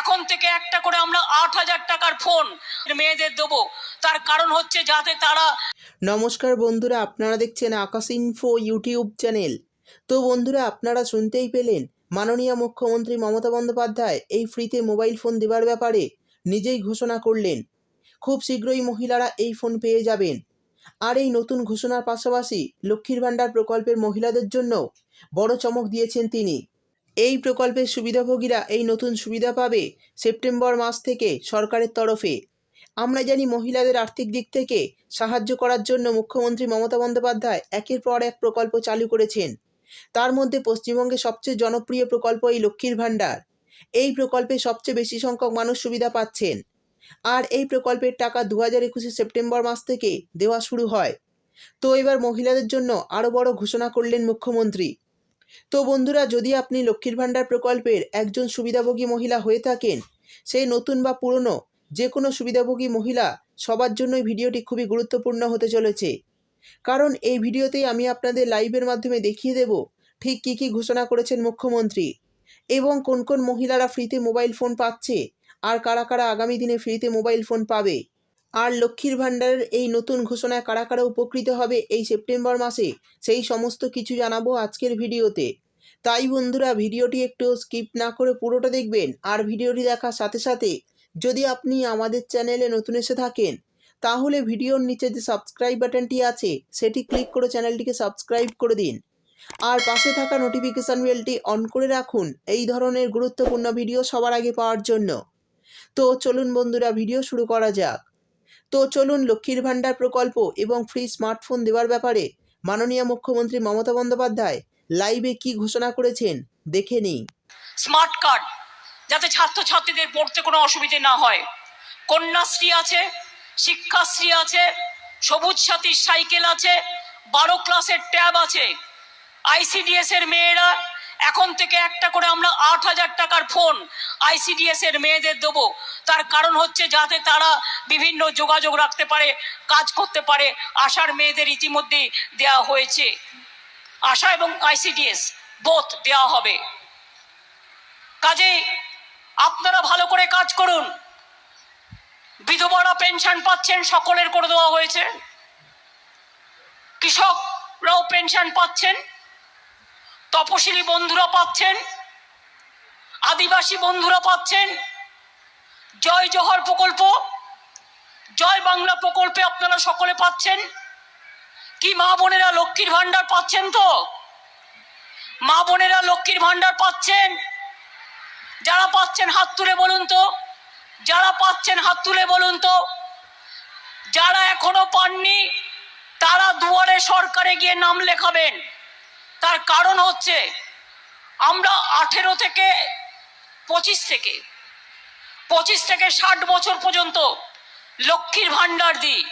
এখন থেকে একটা করে আমরা আট হাজার টাকার ফোন মেয়েদের দেবো। তার কারণ হচ্ছে যাতে তারা নমস্কার বন্ধুরা, আপনারা দেখছেন আকাশ ইনফো ইউটিউব চ্যানেল। তো বন্ধুরা, আপনারা শুনতেই পেলেন মাননীয় মুখ্যমন্ত্রী মমতা বন্দ্যোপাধ্যায় এই ফ্রিতে মোবাইল ফোন দেওয়ার ব্যাপারে নিজেই ঘোষণা করলেন। খুব শীঘ্রই মহিলারা এই ফোন পেয়ে যাবেন। আর এই নতুন ঘোষণার পাশাপাশি লক্ষ্মীর ভাণ্ডার প্রকল্পের মহিলাদের জন্য বড় চমক দিয়েছেন তিনি। এই প্রকল্পের সুবিধাভোগীরা এই নতুন সুবিধা পাবে সেপ্টেম্বর মাস থেকে সরকারের তরফে। আমরা জানি মহিলাদের আর্থিক দিক থেকে সাহায্য করার জন্য মুখ্যমন্ত্রী মমতা বন্দ্যোপাধ্যায় একের পর এক প্রকল্প চালু করেছেন। তার মধ্যে পশ্চিমবঙ্গে সবচেয়ে জনপ্রিয় প্রকল্প এই লক্ষ্মীর ভাণ্ডার। এই প্রকল্পে সবচেয়ে বেশি সংখ্যক মানুষ সুবিধা পাচ্ছেন। আর এই প্রকল্পের টাকা দু হাজার একুশে সেপ্টেম্বর মাস থেকে দেওয়া শুরু হয়। তো এবার মহিলাদের জন্য আরও বড় ঘোষণা করলেন মুখ্যমন্ত্রী। তো বন্ধুরা, যদি আপনি লক্ষ্মীর ভাণ্ডার প্রকল্পের একজন সুবিধাভোগী মহিলা হয়ে থাকেন, সেই নতুন বা পুরনো যে কোনো সুবিধাভোগী মহিলা সবার জন্যই ভিডিওটি খুবই গুরুত্বপূর্ণ হতে চলেছে। কারণ এই ভিডিওতেই আমি আপনাদের লাইভের মাধ্যমে দেখিয়ে দেব ঠিক কী কী ঘোষণা করেছেন মুখ্যমন্ত্রী এবং কোন কোন মহিলারা ফ্রিতে মোবাইল ফোন পাচ্ছে আর কারা কারা আগামী দিনে ফ্রিতে মোবাইল ফোন পাবে। আর লক্ষ্মীর ভাণ্ডারের এই নতুন ঘোষণায় কারা কারা উপকৃত হবে এই সেপ্টেম্বর মাসে, সেই সমস্ত কিছু জানাব আজকের ভিডিওতে। তাই বন্ধুরা, ভিডিওটি একটু স্কিপ না করে পুরোটা দেখবেন আর ভিডিওটি দেখার সাথে সাথে যদি আপনি আমাদের চ্যানেলে নতুন এসে থাকেন, তাহলে ভিডিওর নিচে যে সাবস্ক্রাইব বাটনটি আছে, সেটি ক্লিক করে চ্যানেলটিকে সাবস্ক্রাইব করে দিন। আর পাশে থাকা নোটিফিকেশান বেলটি অন করে রাখুন এই ধরনের গুরুত্বপূর্ণ ভিডিও সবার আগে পাওয়ার জন্য। তো চলুন বন্ধুরা, ভিডিও শুরু করা যাক। তো চলুন লক্ষ্মীর ভাণ্ডার প্রকল্প এবং ফ্রি স্মার্টফোন দেওয়ার ব্যাপারে মাননীয় মুখ্যমন্ত্রী মমতা বন্দ্যোপাধ্যায় লাইভে কি ঘোষণা করেছেন দেখে নিই। স্মার্ট কার্ড যাতে ছাত্রছাত্রীদের পড়তে কোনো অসুবিধে না হয়। কন্যাশ্রী আছে, শিক্ষাশ্রী আছে, সবুজ সাথীর সাইকেল আছে, বারো ক্লাসের ট্যাব আছে। আইসিডিএস এর মেয়েরা এখন থেকে একটা করে আমরা আট হাজার টাকার ফোন আইসিডিএস এর মেয়েদের দেবো। তার কারণ হচ্ছে যাতে তারা বিভিন্ন যোগাযোগ রাখতে পারে, কাজ করতে পারে। আশার মেয়েদের ইতিমধ্যেই দেওয়া হয়েছে। আশা এবং আইসিডিএস বোধ দেওয়া হবে। কাজেই আপনারা ভালো করে কাজ করুন। বিধবারা পেনশন পাচ্ছেন, সকলের করে দেওয়া হয়েছে। কৃষকরাও পেনশন পাচ্ছেন। তপশিলি বন্ধুরা পাচ্ছেন, আদিবাসী বন্ধুরা পাচ্ছেন, জয় জোহর প্রকল্প, জয় বাংলা প্রকল্পে আপনারা সকলে পাচ্ছেন। কি মা বোনেরা লক্ষ্মীর ভান্ডার পাচ্ছেন তো? মা বোনেরা লক্ষ্মীর ভান্ডার পাচ্ছেন? যারা পাচ্ছেন হাত তুলে বলুন তো, যারা পাচ্ছেন হাত তুলে বলুন তো, যারা এখনও পাননি, তারা দুয়ারে সরকারে গিয়ে নাম লেখাবেন। তার কারণ হচ্ছে আমরা আঠেরো থেকে পঁচিশ থেকে পঁচিশ থেকে ষাট বছর পর্যন্ত লক্ষ্মীর ভাণ্ডার দিই,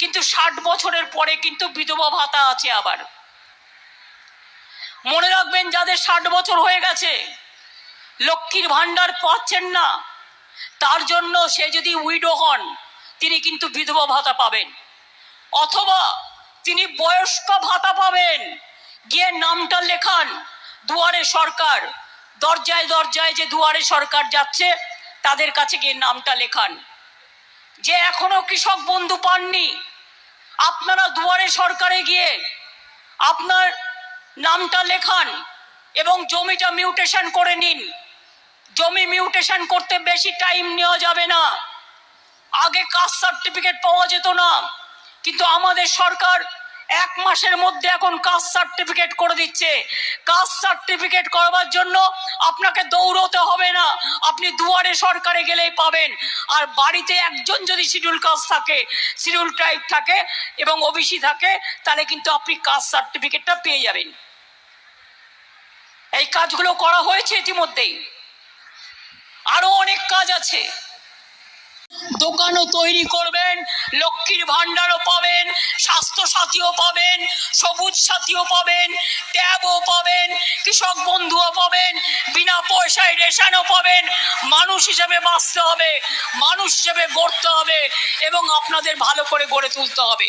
কিন্তু ষাট বছরের পরে কিন্তু বিধবা ভাতা আছে আবার। মনে রাখবেন, যাদের ষাট বছর হয়ে গেছে, লক্ষ্মীর ভাণ্ডার পাচ্ছেন না, তার জন্য সে যদি উইডো হন, তিনি কিন্তু বিধবা ভাতা পাবেন। অথবা তিনি বয়স্ক ভাতা পাবেন। গিয়ে নামটা লেখান, দুয়ারে সরকার। দরজায় দরজায় যে দুয়ারে সরকার যাচ্ছে, তাদের কাছে গিয়ে নামটা লেখান। যে এখনও কৃষক বন্ধু পাননি, আপনারা দুয়ারে সরকারে গিয়ে আপনার নামটা লেখান এবং জমিটা মিউটেশন করে নিন। জমি মিউটেশন করতে বেশি টাইম নেওয়া যাবে না। আগে কাস্ট সার্টিফিকেট পাওয়া যেত না, কিন্তু আমাদের সরকার এক মাসের মধ্যে এখন কাস্ট সার্টিফিকেট করে দিচ্ছে। কাস্ট সার্টিফিকেট করবার জন্য আপনাকে দৌড়তে হবে না। আপনি দুয়ারে সরকারে গেলেই পাবেন। আর বাড়িতে একজন যদি শিডিউল কাস্ট থাকে, শিডিউল ট্রাইব থাকে এবং ওবিসি থাকে, তাহলে কিন্তু আপনি কাস্ট সার্টিফিকেটটা পেয়ে যাবেন। এই কাজগুলো করা হয়েছে ইতিমধ্যেই। আরও অনেক কাজ আছে। দোকানও তৈরি করবেন লক্ষ্মীর ভাণ্ডারও পাবেন, স্বাস্থ্য সাথীও পাবেন, সবুজ সাথীও পাবেন, ট্যাবও পাবেন, কৃষক বন্ধুও পাবেন, বিনা পয়সায় রেশনও পাবেন। মানুষ হিসেবে বাঁচতে হবে, মানুষ হিসেবে গড়তে হবে এবং আপনাদের ভালো করে গড়ে তুলতে হবে।